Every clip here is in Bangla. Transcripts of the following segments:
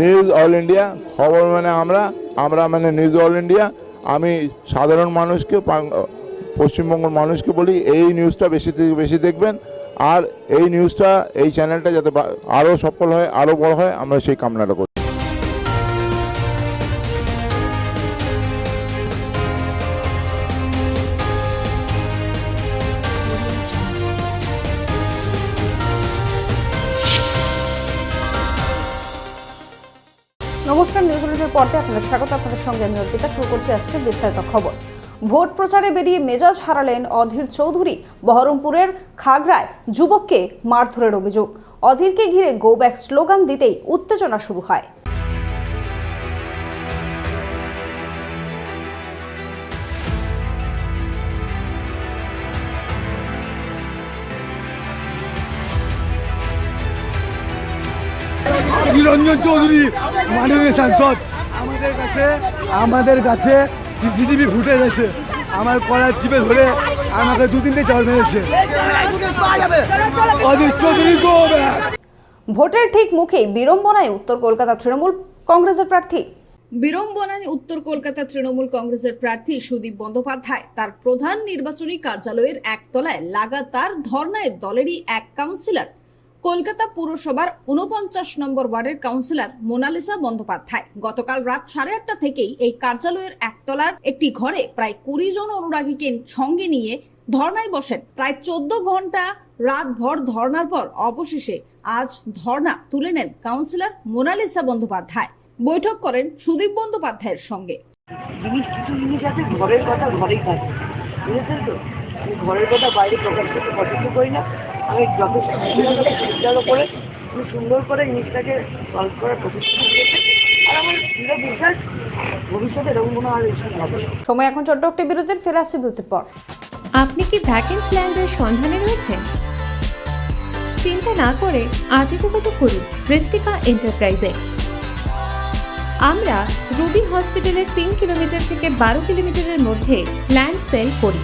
নিউজ অল ইন্ডিয়া খবর মানে আমরা আমরা মানে নিউজ অল ইন্ডিয়া আমি সাধারণ মানুষকে পশ্চিমবঙ্গের মানুষকে বলি, এই নিউজটা বেশি বেশি দেখবেন, আর এই নিউজটা এই চ্যানেলটা যাতে আরও সফল হয় আরও বড় হয়, আমরা সেই কামনাটা করি বুলেটিনের পর্দে আপনাদের স্বাগত। আপনাদের সঙ্গে আমি অর্পিতা। শুরু করছি আজকের বিস্তারিত খবর। ভোট প্রচারে বেরিয়ে মেজাজ হারালেন অধীর চৌধুরী। বহরমপুরের খাগড়ায় যুবককে মারধরের অভিযোগ। অধীরকে ঘিরে গো ব্যাক স্লোগান দিতেই উত্তেজনা শুরু হয়। নিরঞ্জন চৌধুরী, মাননীয় সাংসদ। আমাদের কাছে আমাদের কাছে সিসিটিভি ফুটেজ আছে। আমার কলার চিপে ধরে আমাকে দু তিনটে চাল মেরেছে। অজিত চৌধুরী ভোটের ঠিক মুখেই বিড়ম্বনায় উত্তর কলকাতা তৃণমূল কংগ্রেসের প্রার্থী। বিড়ম্বনায় উত্তর কলকাতা তৃণমূল কংগ্রেসের প্রার্থী সুদীপ বন্দ্যোপাধ্যায় তার প্রধান নির্বাচনী কার্যালয়ের একতলায় লাগাতার ধর্নায় দলেরই এক কাউন্সিলর কলকাতা পুরসভার উনপঞ্চাশ নম্বর ওয়ার্ডের কাউন্সিলর মোনালিসা বন্দ্যোপাধ্যায় গতকাল রাত সাড়ে আটটা থেকেই এই কার্যালয়ের একতলার একটি ঘরে প্রায় কুড়ি জন অনুরাগীকে সঙ্গে নিয়ে ধর্নায় বসেন। প্রায় চোদ্দ ঘণ্টা রাতভর ধর্নার পর অবশেষে আজ ধর্না তুলে নেন কাউন্সিলর মোনালিসা বন্দ্যোপাধ্যায়। বৈঠক করেন সুদীপ বন্দ্যোপাধ্যায়ের সঙ্গে। ঘরের কথা ঘরেই থাকে। বুঝেছেন তো? ঘরের কথা বাইরে প্রকাশ করতে পছন্দ করি না। আমি যথেষ্ট করে আমি সুন্দর করে জিনিসটাকে সলভ করার দিয়েছি আর আমার দৃঢ় বিশ্বাস ভবিষ্যতে এরকম কোনো আর হবে। সময় এখন ছোট্ট একটি বিরতির ফেরা আসছে বিরতির পর। আপনি কি ভ্যাকেন্সি ল্যান্ডের সন্ধানে রয়েছেন? চিন্তা না করে আজই যোগাযোগ করুন ঋত্বিকা এন্টারপ্রাইজে। আমরা রুবি হসপিটালের তিন কিলোমিটার থেকে বারো কিলোমিটারের মধ্যে ল্যান্ড সেল করি।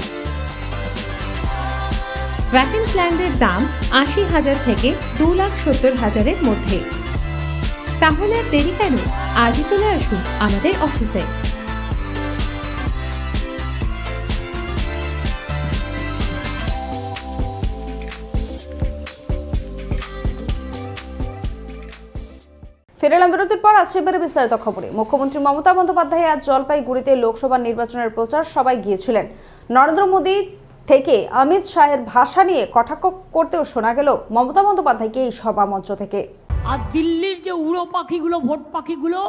ভ্যাকেন্স ল্যান্ডের দাম আশি হাজার থেকে দু লাখ সত্তর হাজারের মধ্যে। তাহলে আর দেরি কেন? আজই চলে আসুন আমাদের অফিসে ফিরে এলাম বিরতির পর আসছে এবারে বিস্তারিত খবরে। মুখ্যমন্ত্রী মমতা বন্দ্যোপাধ্যায় আজ জলপাইগুড়িতে লোকসভা নির্বাচনের প্রচার সবাই গিয়েছিলেন। নরেন্দ্র মোদী থেকে অমিত শাহের ভাষা নিয়ে কটাক্ষ করতেও শোনা গেল মমতা বন্দ্যোপাধ্যায়কে এই সভা মঞ্চ থেকে। আর দিল্লির যে উড়ো পাখিগুলো, ভোট পাখিগুলো,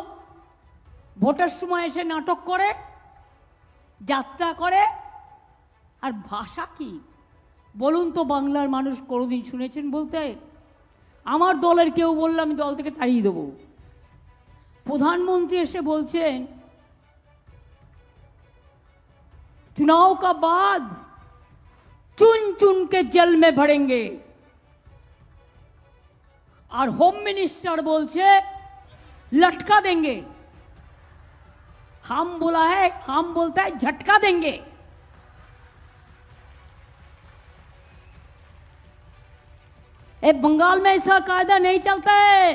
ভোটের সময় এসে নাটক করে, যাত্রা করে, আর ভাষা কি? বলুন তো বাংলার মানুষ কোনোদিন শুনেছেন বলতে? আমার দলের কেউ বললে আমি দল থেকে তাড়িয়ে দেবো। প্রধানমন্ত্রী এসে বলছেন চুনাও বাদ चुन चुन के जेल में भरेंगे और होम मिनिस्टर बोल से लटका देंगे हम बोला है हम बोलता है झटका देंगे ए बंगाल में ऐसा कायदा नहीं चलता है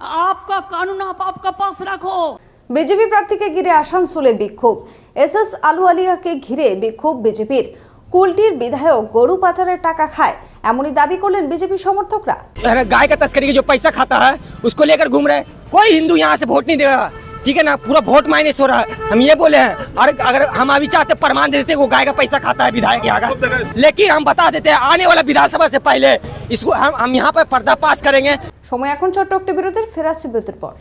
आपका कानून आप आपका पास रखो বিজেপি প্রার্থীকে ঘিরে আসানসোলে বিক্ষোভ এস এস আলু আলিয়াকে ঘিরে বিক্ষোভ বিজেপির কুলটির বিধায়ক গরু পাচারের টাকা খায় এমনই দাবি করলেন বিজেপি সমর্থকরা अरे गाय का तस्करी के जो पैसा खाता है उसको लेकर घूम रहे हैं। कोई हिंदू यहाँ से वोट नहीं देगा ठीक है ना पूरा वोट माइनस हो रहा है हम ये बोले हैं और अगर हम अभी चाहते प्रमाण दे देते वो गाय का पैसा खाता है विधायक यहाँ का लेकिन हम बता देते हैं आने वाला विधानसभा से पहले इसको हम हम यहाँ पर पर्दाफाश करेंगे সময় এখন ছোট্ট একটি বিরতির ফেরা আসছে বিরতির পর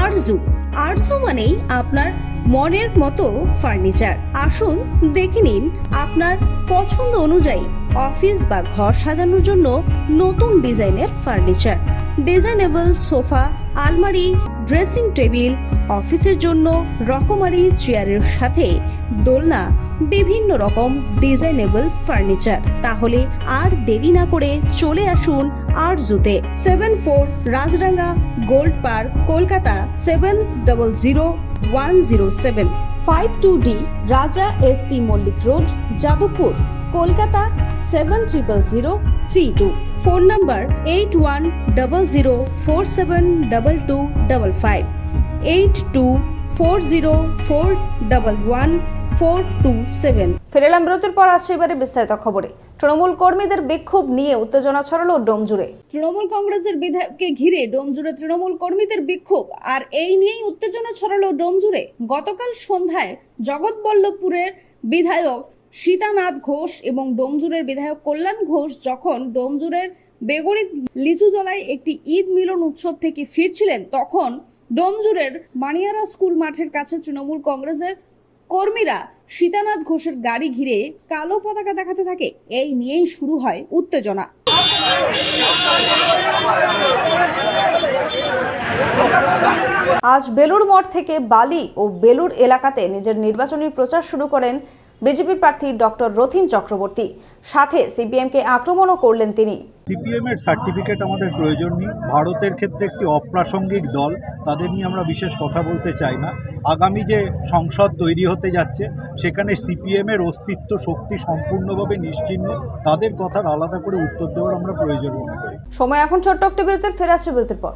আরজু আরজু মানেই আপনার মনের মতো ফার্নিচার। আসুন দেখে নিন আপনার পছন্দ অনুযায়ী অফিস বা ঘর সাজানোর জন্য নতুন ডিজাইনের ফার্নিচার। ডিজাইনেবল সোফা, আলমারি, ড্রেসিং টেবিল, অফিসের জন্য রকমারি চেয়ারের সাথে দোলনা, বিভিন্ন রকম ডিজাইনেবল ফার্নিচার। তাহলে আর দেরি না করে চলে আসুন আরজুতে seven four Rajdanga gold park Kolkata seven double zero one zero seven five two D Raja S C Mallick road, Jadavpur, Kolkata seven triple zero three two phone number eight one double zero four seven double two double five eight two four zero four double one four two seven ফিরে এলাম বিরতির পর, আসছে এবারে বিস্তারিত খবরে। তৃণমূল কর্মীদের বিক্ষোভ নিয়ে উত্তেজনা ছড়ালো ডোমজুড়ে। তৃণমূল কংগ্রেসের বিধায়ককে ঘিরে ডোমজুড়ে তৃণমূল কর্মীদের বিক্ষোভ, আর এই নিয়েই উত্তেজনা ছড়ালো ডোমজুড়ে। গতকাল সন্ধ্যায় জগৎবল্লভপুরের বিধায়ক সীতানাথ ঘোষ এবং ডোমজুরের বিধায়ক কল্যাণ ঘোষ যখন ডোমজুরের বেগড়ি লিচুতলায় একটি ঈদ মিলন উৎসব থেকে ফিরছিলেন, তখন ডোমজুরের মানিয়ারা স্কুল মাঠের কাছে তৃণমূল কংগ্রেসের কর্মীরা সীতানাথ ঘোষের গাড়ি ঘিরে কালো পতাকা দেখাতে থাকে। এই নিয়েই শুরু হয় উত্তেজনা। আজ বেলুর মঠ থেকে বালি ও বেলুর এলাকাতে নিজের নির্বাচনী প্রচার শুরু করেন বিজেপি প্রার্থী ডক্টর রথিন চক্রবর্তী। সাথে সিপিএমকে আক্রমণও করলেন তিনি। সিপিএম এর সার্টিফিকেট আমাদের প্রয়োজন নেই। ভারতের ক্ষেত্রে একটি অপ্রাসঙ্গিক দল তাদের নিয়ে আমরা বিশেষ কথা বলতে চাই না। আগামী যে সংসদ তৈরি হতে যাচ্ছে সেখানে সিপিএম এর অস্তিত্ব শক্তি সম্পূর্ণভাবে নিশ্চিহ্ন। তাদের কথার আলাদা করে উত্তর দেওয়ার আমরা প্রয়োজন মনে করি। সময় এখন ছোট্ট একটি বিরতির ফেরে আসছে বিরতির পর।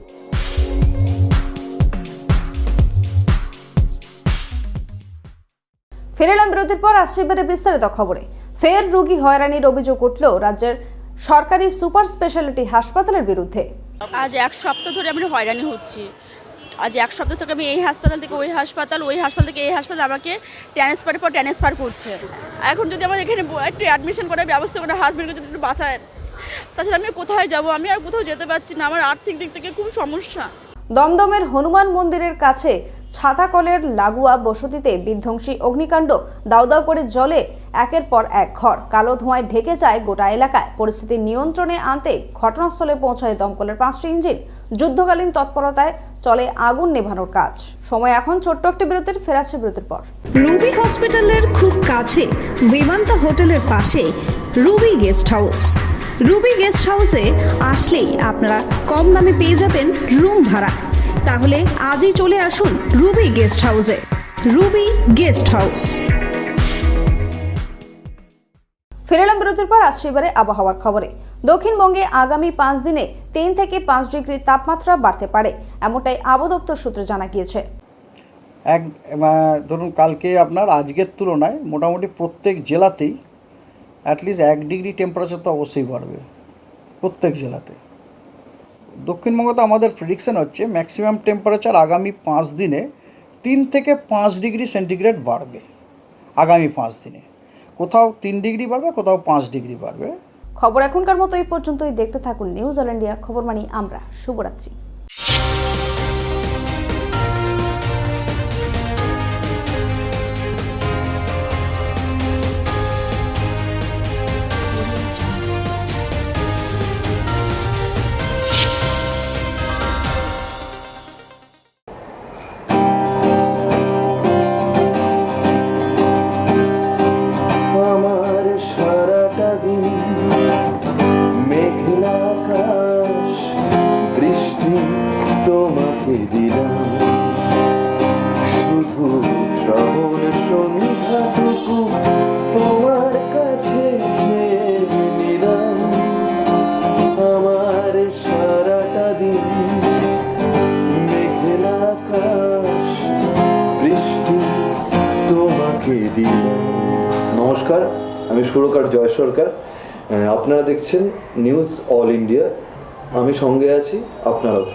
ফিরে এলাম বিরতির পর আসছে এবারে বিস্তারিত খবরে। ফের রোগী হয়রানির অভিযোগ উঠল রাজ্যের সরকারি সুপার স্পেশালিটি হাসপাতালের বিরুদ্ধে। আজ এক সপ্তাহ ধরে আমি হয়রানি হচ্ছি। আজ এক সপ্তাহ থেকে আমি এই হাসপাতাল থেকে ওই হাসপাতাল ওই হাসপাতাল থেকে এই হাসপাতাল আমাকে ট্রান্সফারের পর ট্রান্সফার করছে। এখন যদি আমার এখানে একটু অ্যাডমিশন করার ব্যবস্থা করে হাজব্যান্ডকে যদি একটু বাঁচায় তাছাড়া আমি কোথায় যাব? আমি আর কোথাও যেতে পারছি না। আমার আর্থিক দিক থেকে খুব সমস্যা। দমদমের হনুমান মন্দিরের কাছে ছাতাকলের লাগোয়া বসতিতে বিধ্বংসী অগ্নিকাণ্ড দাউ দাউ করে জলে, একের পর এক ঘর। কালো ধোঁয়ায় ঢেকে যায় গোটা এলাকায়। পরিস্থিতি নিয়ন্ত্রণে আনতে ঘটনাস্থলে পৌঁছায় দমকলের পাঁচটি ইঞ্জিন। যুদ্ধকালীন তৎপরতায় চলে আগুন নেভানোর কাজ। সময় এখন ছোট্ট একটি বিরতির ফেরাচ্ছে বিরতির পর। রুবি হসপিটালের খুব কাছে, বিমান্তা হোটেলের পাশে, Ruby guest house. Ruby guest হাউসে আসলেই আপনারা কম দামে পেয়ে যাবেন রুম ভাড়া। তাহলে আজই চলে আসুন রুবি গেস্ট হাউসে। Ruby guest house. ফিরে এলাম বিরতির পর আসছে এবারে আবহাওয়ার খবরে। দক্ষিণবঙ্গে আগামী পাঁচ দিনে তিন থেকে পাঁচ ডিগ্রি তাপমাত্রা বাড়তে পারে এমনটাই আবহাওয়া দপ্তর সূত্রে জানা গিয়েছে। এক ধরুন কালকে আপনার আজকের তুলনায় মোটামুটি প্রত্যেক জেলাতেই অ্যাটলিস্ট এক ডিগ্রি টেম্পারেচার তো অবশ্যই বাড়বে। প্রত্যেক জেলাতে। দক্ষিণবঙ্গতে আমাদের প্রেডিকশন হচ্ছে ম্যাক্সিমাম টেম্পারেচার আগামী পাঁচ দিনে তিন থেকে পাঁচ ডিগ্রি সেন্টিগ্রেড বাড়বে, আগামী পাঁচ দিনে। কোথাও তিন ডিগ্রি বাড়বে, কোথাও পাঁচ ডিগ্রি বাড়বে। খবর এখনকার মতো এই পর্যন্তই। দেখতে থাকুন নিউজ অল ইন্ডিয়া খবর মানি আমরা। শুভরাত্রি। সারাটা দিন আকাশ, বৃষ্টি তোমাকে নমস্কার, আমি সুরকার জয় সরকার আপনারা দেখছেন নিউজ অল ইন্ডিয়া আমি সঙ্গে আছি আপনারাও।